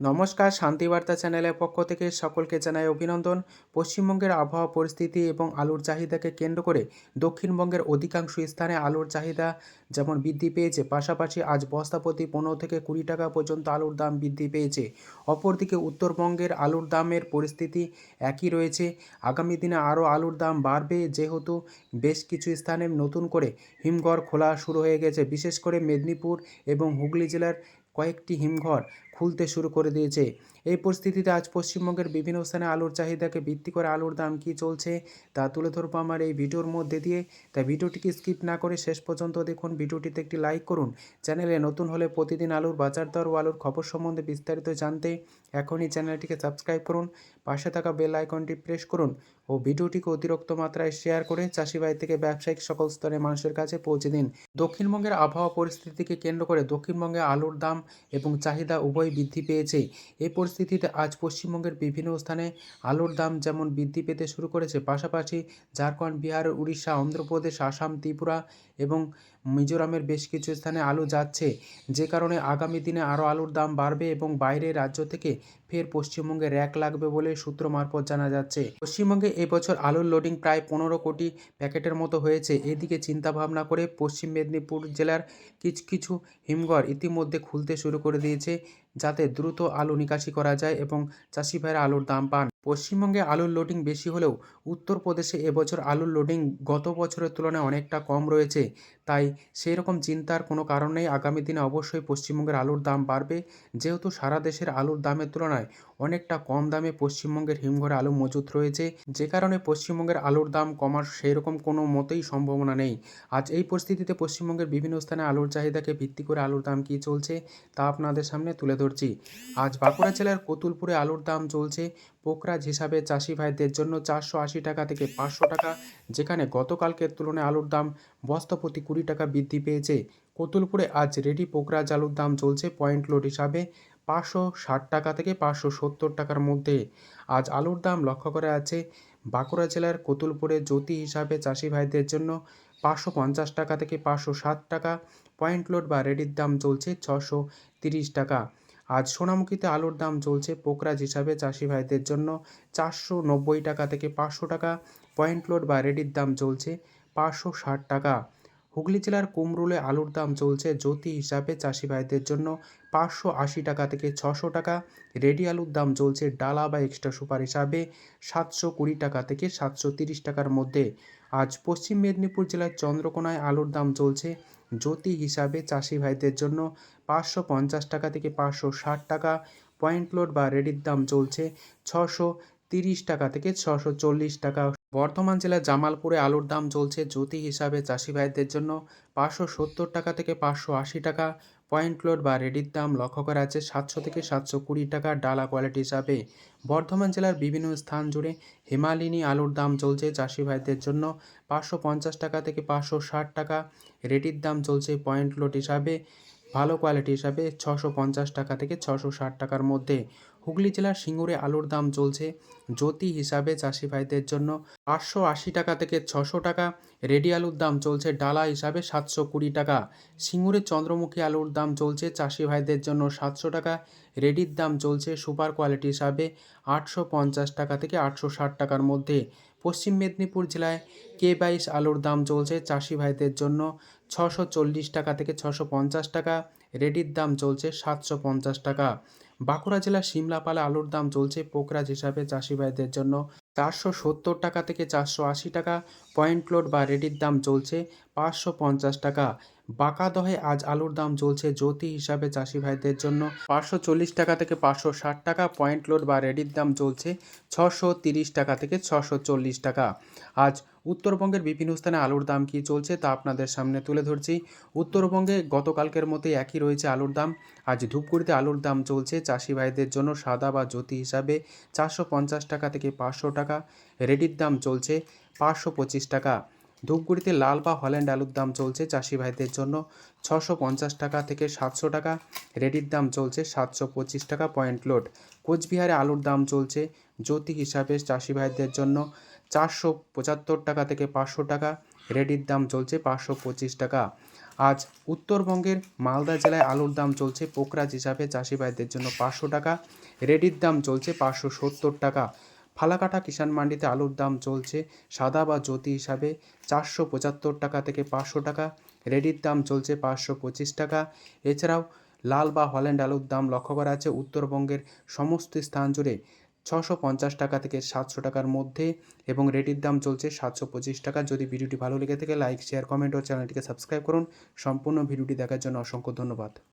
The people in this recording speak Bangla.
নমস্কার, শান্তিবার্তা চ্যানেলের পক্ষ থেকে সকলকে জানাই অভিনন্দন। পশ্চিমবঙ্গের আবহাওয়া পরিস্থিতি এবং আলুর চাহিদাকে কেন্দ্র করে দক্ষিণবঙ্গের অধিকাংশ স্থানে আলুর চাহিদা যেমন বৃদ্ধি পেয়েছে, পাশাপাশি আজ বস্তাপ্রতি পনেরো থেকে কুড়ি টাকা পর্যন্ত আলুর দাম বৃদ্ধি পেয়েছে। অপরদিকে উত্তরবঙ্গের আলুর দামের পরিস্থিতি একই রয়েছে। আগামী দিনে আরও আলুর দাম বাড়বে, যেহেতু বেশ কিছু স্থানে নতুন করে হিমঘর খোলা শুরু হয়ে গেছে। বিশেষ করে মেদিনীপুর এবং হুগলি জেলার কয়েকটি হিমঘর খুলতে শুরু করে দিয়েছে। এই পরিস্থিতিতে আজ পশ্চিমবঙ্গের বিভিন্ন স্থানে আলুর চাহিদাকে ভিত্তি করে আলুর দাম কী চলছে, তা তুলে ধরবো আমার এই ভিডিওর মধ্যে দিয়ে। তাই ভিডিওটিকে স্কিপ না করে শেষ পর্যন্ত দেখুন, ভিডিওটিতে একটি লাইক করুন। চ্যানেলে নতুন হলে প্রতিদিন আলুর বাজার দর ও আলুর খবর সম্বন্ধে বিস্তারিত জানতে এখনই চ্যানেলটিকে সাবস্ক্রাইব করুন, পাশে থাকা বেল আইকনটি প্রেস করুন ও ভিডিওটিকে অতিরিক্ত মাত্রায় শেয়ার করে চাষি ভাই থেকে ব্যবসায়িক সকল স্তরে মানুষের কাছে পৌঁছে দিন। দক্ষিণবঙ্গের আবহাওয়া পরিস্থিতিকে কেন্দ্র করে দক্ষিণবঙ্গে আলুর দাম এবং চাহিদা উভয় বৃদ্ধি পেয়েছে। এই পরিস্থিতিতে আজ পশ্চিমবঙ্গের বিভিন্ন স্থানে আলুর দাম যেমন বৃদ্ধি পেতে শুরু করেছে, পাশাপাশি ঝাড়খণ্ড, বিহার, উড়িষ্যা, অন্ধ্রপ্রদেশ, আসাম, ত্রিপুরা এবং মিজোরামের বেশ কিছু স্থানে আলু যাচ্ছে। যে কারণে আগামী দিনে আরও আলুর দাম বাড়বে এবং বাইরের রাজ্য থেকে ফের পশ্চিমবঙ্গে র্যাক লাগবে বলে সূত্র মারফত জানা যাচ্ছে। পশ্চিমবঙ্গে এবছর আলুর লোডিং প্রায় পনেরো কোটি প্যাকেটের মতো হয়েছে। এদিকে চিন্তাভাবনা করে পশ্চিম মেদিনীপুর জেলার কিছু কিছু হিমঘর ইতিমধ্যে খুলতে শুরু করে দিয়েছে যাতে দ্রুত আলু নিকাশি করা যায় এবং চাষি ভাইরা আলুর দাম পান। পশ্চিমবঙ্গে আলুর লোডিং বেশি হলেও উত্তরপ্রদেশে এবছর আলুর লোডিং গত বছরের তুলনায় অনেকটা কম রয়েছে। তাই সেই রকম চিন্তার কোনো কারণ নেই। আগামী দিনে অবশ্যই পশ্চিমবঙ্গের আলুর দাম বাড়বে। যেহেতু সারা দেশের আলুর দামের তুলনায় অনেকটা কম দামে পশ্চিমবঙ্গের হিমঘরে আলু মজুত রয়েছে। যে কারণে পশ্চিমবঙ্গের আলুর দাম কমার সেই রকম কোনো মতেই সম্ভাবনা নেই। আজ এই পরিস্থিতিতে পশ্চিমবঙ্গের বিভিন্ন স্থানে আলুর চাহিদাকে ভিত্তি করে আলুর দাম কী চলছে তা আপনাদের সামনে তুলে ধরছি। আজ বাঁকুড়া জেলার কতুলপুরে আলুর দাম চলছে পোকরাজ হিসাবে চাষি ভাইদের জন্য চারশো আশি টাকা থেকে পাঁচশো টাকা, যেখানে গতকালকের তুলনায় আলুর দাম বস্তা প্রতি কুড়ি টাকা বৃদ্ধি পেয়েছে। কতুলপুরে আজ রেডি পোকরাজ আলুর দাম চলছে পয়েন্ট লোড হিসাবে পাঁচশো ষাট টাকা থেকে পাঁচশো সত্তর টাকার মধ্যে। আজ আলুর দাম লক্ষ্য করা আছে বাঁকুড়া জেলার কতুলপুরে জ্যোতি হিসাবে চাষি ভাইদের জন্য পাঁচশো পঞ্চাশ টাকা থেকে পাঁচশো ষাট টাকা, পয়েন্ট লোড বা রেডির দাম চলছে ছশো তিরিশ টাকা। আজ সোনামুখীতে আলুর দাম চলছে পোকরাজ হিসাবে চাষি ভাইদের জন্য চারশো নব্বই টাকা থেকে পাঁচশো টাকা। পয়েন্ট লোড বা রেডির দাম চলছে পাঁচশো ষাট টাকা। হুগলি জেলার কুমরুলে আলুর দাম চলছে জ্যোতি হিসাবে চাষি ভাইদের জন্য পাঁচশো আশি টাকা থেকে ছশো টাকা। রেডি আলুর দাম চলছে ডালা বা এক্সট্রা সুপার হিসাবে সাতশো কুড়ি টাকা থেকে সাতশো তিরিশ টাকার মধ্যে। আজ পশ্চিম মেদিনীপুর জেলার চন্দ্রকোনায় আলুর দাম চলছে জ্যোতি হিসাবে চাষি ভাইদের জন্য পাঁচশো পঞ্চাশ টাকা থেকে পাঁচশো ষাট টাকা। পয়েন্ট লোড বা রেডির দাম চলছে ছশো তিরিশ টাকা থেকে ছশো চল্লিশ টাকা। বর্ধমান জেলার জামালপুরে আলুর দাম চলছে জ্যোতি হিসাবে। চাষি ভাইদের জন্য পাঁচশো সত্তর টাকা থেকে পাঁচশো আশি টাকা। পয়েন্ট লোড বা রেডির দাম লক্ষ্য করা আছে সাতশো থেকে সাতশো কুড়ি টাকা ডালা কোয়ালিটি হিসাবে। বর্ধমান জেলার বিভিন্ন স্থান জুড়ে হিমালিনী আলুর দাম চলছে চাষি ভাইদের জন্য পাঁচশো পঞ্চাশ টাকা থেকে পাঁচশো ষাট টাকা। রেডির দাম চলছে পয়েন্ট লোড হিসাবে। ভালো কোয়ালিটি হিসাবে ছশো পঞ্চাশ টাকা থেকে ছশো ষাট টাকার মধ্যে। হুগলি জেলার সিঙ্গুরে আলুর দাম চলছে। জ্যোতি হিসাবে চাষি ভাইদের জন্য আটশো আশি টাকা থেকে ছশো টাকা। রেডি আলুর দাম চলছে ডালা হিসাবে সাতশো কুড়ি টাকা। সিঙ্গুরের চন্দ্রমুখী আলুর দাম চলছে চাষি ভাইদের জন্য সাতশো টাকা। রেডির দাম চলছে সুপার কোয়ালিটি হিসাবে আটশো পঞ্চাশ টাকা থেকে আটশো ষাট টাকার মধ্যে। পশ্চিম মেদিনীপুর জেলায় কে বাইশ আলুর দাম চলছে চাষি ভাইদের জন্য ছশো চল্লিশ টাকা থেকে ছশো পঞ্চাশ টাকা। রেডির দাম চলছে সাতশো পঞ্চাশ টাকা। বাঁকুড়া জেলার সিমলাপালা আলুর দাম চলছে পোকরাজ হিসাবে চাষি ভাইদের জন্য চারশো সত্তর টাকা থেকে চারশো আশি টাকা। পয়েন্ট লোড বা রেডির দাম চলছে পাঁচশো পঞ্চাশ টাকা। বাঁকা দহে আজ আলুর দাম চলছে জ্যোতি হিসাবে চাষি ভাইদের জন্য। পাঁচশো চল্লিশ টাকা থেকে পাঁচশো ষাট টাকা পয়েন্ট লোড বা রেডির দাম চলছে ছশো তিরিশ টাকা থেকে ছশো চল্লিশ টাকা। আজ উত্তরবঙ্গের বিভিন্ন স্থানে আলুর দাম কী চলছে তা আপনাদের সামনে তুলে ধরছি। উত্তরবঙ্গে গতকালকের মতোই একই রয়েছে আলুর দাম। আজ ধূপগুড়িতে আলুর দাম চলছে চাষি ভাইদের জন্য সাদা বা জ্যোতি হিসাবে চারশো পঞ্চাশ টাকা থেকে পাঁচশো টাকা। রেডির দাম চলছে পাঁচশো পঁচিশ টাকা। ধূপগুড়িতে লাল বা হল্যান্ড আলুর দাম চলছে চাষি ভাইদের জন্য ছশো পঞ্চাশ টাকা থেকে সাতশো টাকা, রেডির দাম চলছে সাতশো পঁচিশ টাকা পয়েন্ট লোড। কোচবিহারে আলুর দাম চলছে জ্যোতি হিসাবে চাষি ভাইদের জন্য চারশো পঁচাত্তর টাকা থেকে পাঁচশো টাকা, রেডির দাম চলছে পাঁচশো পঁচিশ টাকা। আজ উত্তরবঙ্গের মালদা জেলায় আলুর দাম চলছে পোকরাজ হিসাবে চাষি ভাইদের জন্য পাঁচশো টাকা, রেডির দাম চলছে পাঁচশো সত্তর টাকা। ফালাকাটা কিষাণ মান্ডিতে আলুর দাম চলছে সাদা বা জ্যোতি হিসাবে চারশো পঁচাত্তর টাকা থেকে পাঁচশো টাকা, রেডির দাম চলছে পাঁচশো পঁচিশ টাকা। এছাড়াও লাল বা হল্যান্ড আলুর দাম লক্ষ্য করা আছে উত্তরবঙ্গের সমস্ত স্থান জুড়ে ছশো পঞ্চাশ টাকা থেকে সাতশো টাকার মধ্যে এবং রেডির দাম চলছে সাতশো পঁচিশ টাকা। যদি ভিডিওটি ভালো লেগে থাকে, লাইক, শেয়ার, কমেন্ট ও চ্যানেলটিকে সাবস্ক্রাইব করুন। সম্পূর্ণ ভিডিওটি দেখার জন্য অসংখ্য ধন্যবাদ।